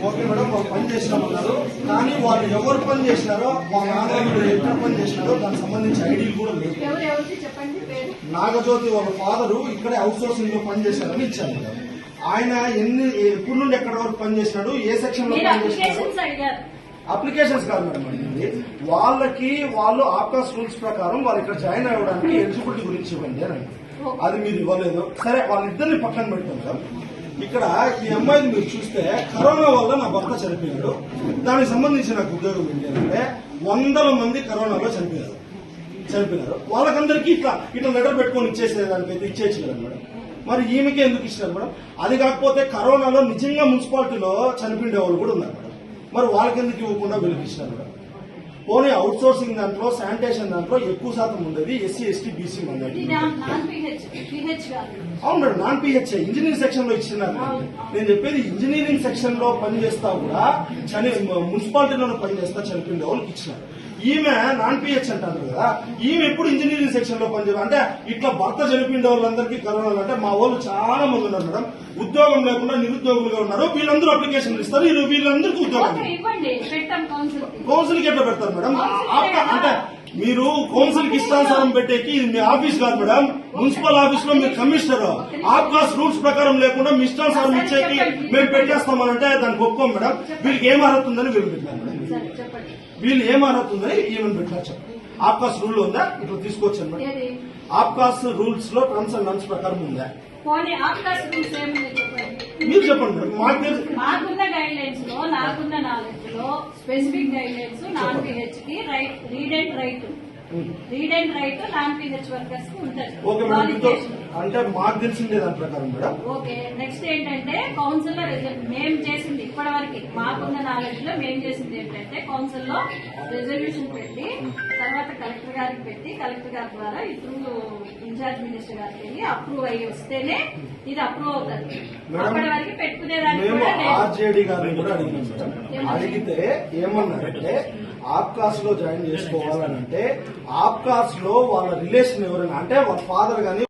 Okay madam వాళ్ళు పని చేసినామన్నారు. కానీ వాళ్ళు ఎవరు పని చేసినారో వాళ్ళ నాన్నగారు ఎక్కడ పని చేసినారో దానికి సంబంధించి ఐడీలు కూడా లేవు పేరు? నాగజ్యోతి వాళ్ళ ఫాదరు ఇక్కడే అవుట్ సోర్సింగ్లో పని చేశారని ఇచ్చారు మేడం. ఆయన ఎన్ని ఎప్పటి నుండి ఎక్కడి వరకు పని చేసినాడు ఏ సెక్షన్లో అప్లికేషన్స్ కాదు మేడం వాళ్ళకి వాళ్ళు ఆప్కాస్ రూల్స్ ప్రకారం వాళ్ళు ఇక్కడ జాయిన్ అవ్వడానికి ఎలిజిబిలిటీ గురించి ఇవ్వండి అని. అది మీరు ఇవ్వలేదు. సరే వాళ్ళిద్దరిని పక్కన పెడతాం మేడం ఇక్కడ ఈ అమ్మాయిని మీరు చూస్తే కరోనా వల్ల నా భర్త చనిపోయాడు. దానికి సంబంధించి నాకు ఉద్యోగం ఏంటంటే వందల మంది కరోనాలో చనిపోయారు. చనిపోయినారు వాళ్ళకందరికీ ఇట్లా ఇట్లా లెటర్ పెట్టుకొని ఇచ్చేసేదానికైతే ఇచ్చేసి కదా మేడం. మరి ఈమెకి ఎందుకు ఇచ్చినారు మేడం? అది కాకపోతే కరోనాలో నిజంగా మున్సిపాలిటీలో చనిపోయిన వాళ్ళు కూడా ఉన్నారు మేడం. మరి వాళ్ళకెందుకు ఇవ్వకుండా వీళ్ళకి మేడం? పోనీ అవుట్ సోర్సింగ్ దాంట్లో శానిటేషన్ దాంట్లో ఎక్కువ శాతం ఉండేది ఎస్సీ ఎస్టీ బీసీ మంది పిహెచ్ పిహెచ్ అవును మేడం నాన్ పిహెచ్ఏ ఇంజనీరింగ్ సెక్షన్లో ఇచ్చినారు. అవును. నేను చెప్పేది ఇంజనీరింగ్ సెక్షన్లో పనిచేస్తా కూడా చని మున్సిపాలిటీలో పనిచేస్తా చనిపోయిన వాళ్ళకి ఇచ్చినారు ఈమె నాన్ పిహెచ్ అంటారు కదా ఈమె ఎప్పుడు ఇంజనీరింగ్ సెక్షన్లో పనిచేయాలి అంటే ఇట్లా భర్త చనిపోయిన వాళ్ళందరికీ కరోనా అంటే మా వాళ్ళు చాలా మంది ఉన్నారు మేడం. ఉద్యోగం లేకుండా నిరుద్యోగులుగా ఉన్నారు. వీళ్ళందరూ అప్లికేషన్లు ఇస్తారు. వీళ్ళు- వీళ్ళందరికీ ఉద్యోగం ఓకే ఇవ్వండి పెట్టాం కౌన్సిల్ కౌన్సిల్కి ఎట్లా పెడతారు మేడం? అంటే మీరు కౌన్సిల్కి ఇష్టానుసారం పెట్టేకి ఇది మీ ఆఫీస్ కాదు మేడం. మున్సిపల్ ఆఫీస్లో మీరు కమిషనర్. ఆప్కాస్ రూల్స్ ప్రకారం లేకుండా మీ ఇష్టానుసారం ఇచ్చేకి మేము పెట్టేస్తామనంటే దానికి ఒప్పుకోం మేడం. వీళ్ళకి ఏం అర్హత ఉందని వీళ్ళు పెట్టారు మేడం. వీళ్ళు ఏం అర్హత ఉందని ఈమెను పెట్టారు ఆప్కాస్ రూల్ ఉందా? ఇట్లా తీసుకొచ్చాను మేడం. ఏది? ఆప్కాస్ రూల్స్లో టర్మ్స్ అండ్ నామ్స్ ప్రకారం ఉందా? మీరు చెప్పండి. మాకు తెలుసు. మాకున్న గైడ్ లైన్స్లో నాకున్న నాలెడ్జ్లో specific guidelines non పిహెచ్కి right read and write read and write non PH వర్కర్స్కి ఉంటుంది. Okay madam. అంటే మాకు తెలిసిందే దాని ప్రకారం మేడం. ఓకే నెక్స్ట్ కౌన్సిల్లో మేము చేసింది ఇప్పటి వరకు మాకున్న నాలెడ్జ్లో మేము చేసింది ఏంటంటే కౌన్సిల్లో రెజల్యూషన్ పెట్టి తర్వాత కలెక్టర్ గారికి పెట్టి కలెక్టర్ గారి ద్వారా ఇద్దరు ఇన్ఛార్జ్ మినిస్టర్ గారికి వెళ్ళి అప్రూవ్ అయ్యి వస్తేనే ఇది అప్రూవ్ అవుతుంది. అప్పటి వరకు పెట్టుకునేదానికి అడిగితే ఏమన్నారంటే ఆప్కాస్లో జాయిన్ చేసుకోవాలని అంటే ఆప్కాస్లో వాళ్ళ రిలేషన్ ఎవరైనా అంటే వాళ్ళ ఫాదర్ గాని